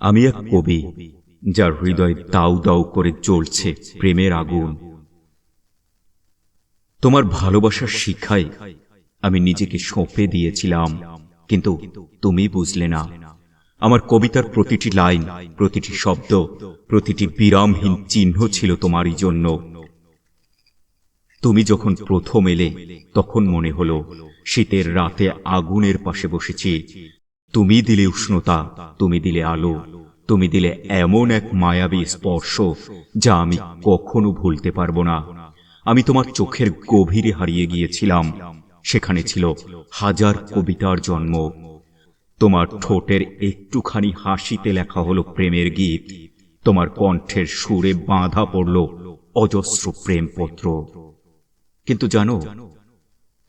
আমি এক কবি, যার হৃদয় দাউ দাউ করে জ্বলছে প্রেমের আগুন। তোমার ভালোবাসার শিক্ষায় আমি নিজেকে সঁপে দিয়েছিলাম, কিন্তু তুমি বুঝলে না। আমার কবিতার প্রতিটি লাইন, প্রতিটি শব্দ, প্রতিটি বিরামহীন চিহ্ন ছিল তোমারই জন্য। তুমি যখন প্রথম এলে, তখন মনে হলো, শীতের রাতে আগুনের পাশে বসেছি তুমি দিলে উষ্ণতা, তুমি দিলে আলো, তুমি দিলে এমন এক মায়াবী স্পর্শ যা আমি কখনো ভুলতে পারব না। আমি তোমার চোখের গভীরে হারিয়ে গিয়েছিলাম। সেখানে ছিল হাজার কবিতার জন্ম। তোমার ঠোঁটের একটুখানি হাসিতে লেখা হলো প্রেমের গীত। তোমার কণ্ঠের সুরে বাঁধা পড়ল অজস্র প্রেমপত্র। কিন্তু জানো,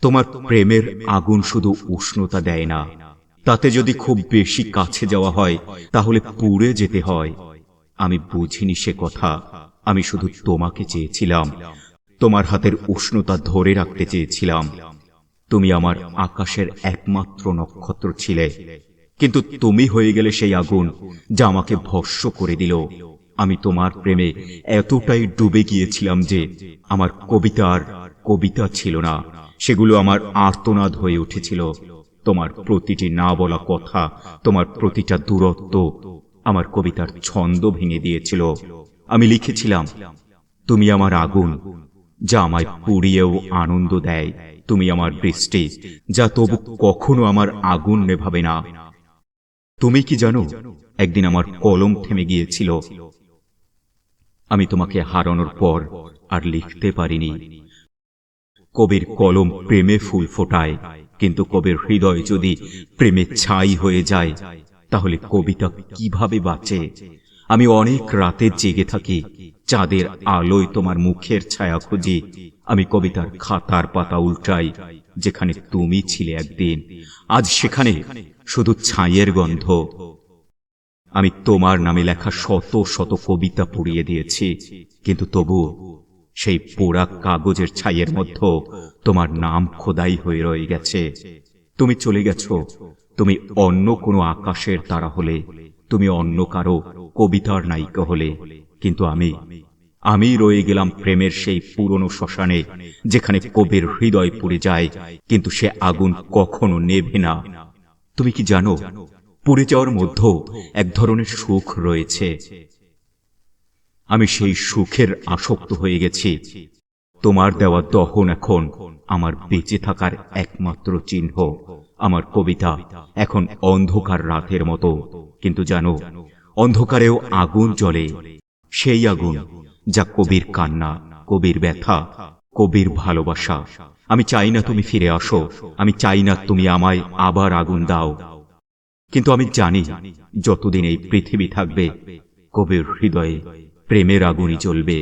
তোমার প্রেমের আগুন শুধু উষ্ণতা দেয় না তাতে যদি খুব বেশি কাছে যাওয়া হয়, তাহলে পুড়ে যেতে হয়। আমি বুঝিনি সে কথা। আমি শুধু তোমাকে চেয়েছিলাম। তোমার হাতের উষ্ণতা ধরে রাখতে চেয়েছিলাম। তুমি আমার আকাশের একমাত্র নক্ষত্র ছিলে। কিন্তু তুমি হয়ে গেলে সেই আগুন যা আমাকে ভস্য করে দিল। আমি তোমার প্রেমে এতটাই ডুবে গিয়েছিলাম যে আমার কবিতার কবিতা ছিল না। সেগুলো আমার আর্তনাদ হয়ে উঠেছিল। তোমার প্রতিটি না বলা কথা, তোমার প্রতিটা দূরত্ব আমার কবিতার ছন্দ ভেঙে দিয়েছিল। আমি লিখেছিলাম, তুমি আমার আগুন, যা আমায় পুড়িয়েও আনন্দ দেয়। তুমি আমার বৃষ্টি, যা তবু কখনো আমার আগুন নেভাবে না। তুমি কি জানো, একদিন আমার কলম থেমে গিয়েছিল। আমি তোমাকে হারানোর পর আর লিখতে পারিনি। কবির কলম প্রেমে ফুল ফোটায়। কিন্তু কবির হৃদয় যদি প্রেমে ছাই হয়ে যায়, তাহলে কবিতা কীভাবে বাঁচে? আমি অনেক রাতে জেগে থাকি, চাঁদের আলোয় তোমার মুখের ছায়া খুঁজি। আমি কবিতার খাতার পাতা উল্টাই, যেখানে তুমি ছিলে একদিন। আজ সেখানে শুধু ছাইয়ের গন্ধ। আমি তোমার নামে লেখা শত শত কবিতা পুড়িয়ে দিয়েছি, কিন্তু তবু সেই পোড়া কাগজের ছাইয়ের মধ্যে তোমার নাম খোদাই হয়ে রয়ে গেছে। তুমি চলে গেছো। তুমি অন্য কোনো আকাশের তারা হলে, তুমি অন্য কারও কবিতার নায়িকা হলে। কিন্তু আমি আমি রয়ে গেলাম প্রেমের সেই পুরনো শ্মশানে, যেখানে কবির হৃদয় পুড়ে যায়, কিন্তু সে আগুন কখনো নেভে না। তুমি কি জানো, পুড়ে যাওয়ার মধ্যেও এক ধরনের সুখ রয়েছে। আমি সেই সুখের আসক্ত হয়ে গেছি। তোমার দেওয়া দহন এখন আমার বেঁচে থাকার একমাত্র চিহ্ন। আমার কবিতা এখন অন্ধকার রাতের মতো। কিন্তু জানো, অন্ধকারেও আগুন জ্বলে। সেই আগুন যা কবির কান্না, কবির ব্যথা, কবির ভালোবাসা। আমি চাই না তুমি ফিরে আসো, আমি চাই না তুমি আমায় আবার আগুন দাও। কিন্তু আমি জানি, যতদিন এই পৃথিবী থাকবে, কবির হৃদয়ে প্রেমের আগুনই জ্বলবে।